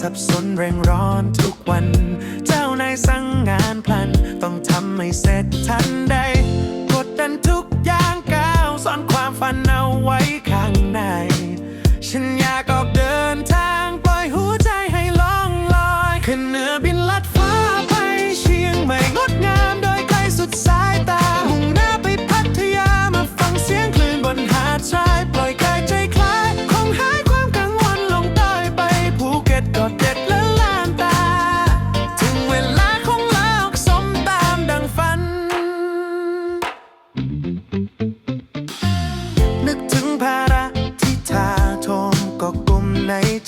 สับสนเร่งร้อนทุกวัน เจ้านายสั่งงานพลัน ต้องทำให้เสร็จทันใดกดดันทุก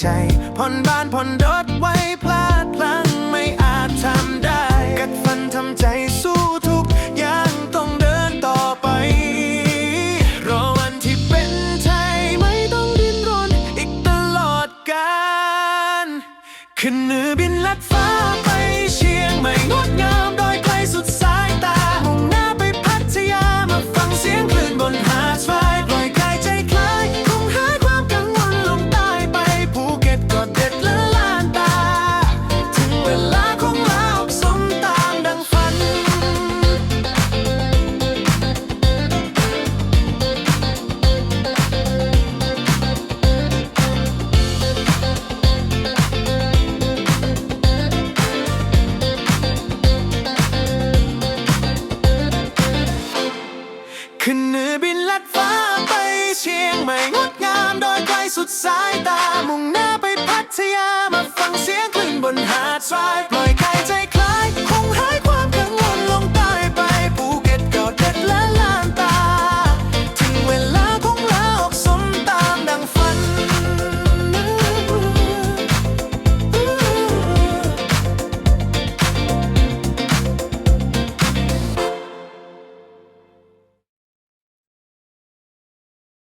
ใจ ผ่อนบ้านผ่อนรถไว้พลาดพลั้งไม่อาจทำได้ กัดฟันทำใจสู้ทุกอย่างต้องเดินต่อไป รอวันที่เป็นไทยไม่ต้องดิ้นรนอีกตลอดกาลขึ้นเหนือบินลัดฟ้าไปเชียงใหม่งดงาม สุดสายตามุ่งหน้า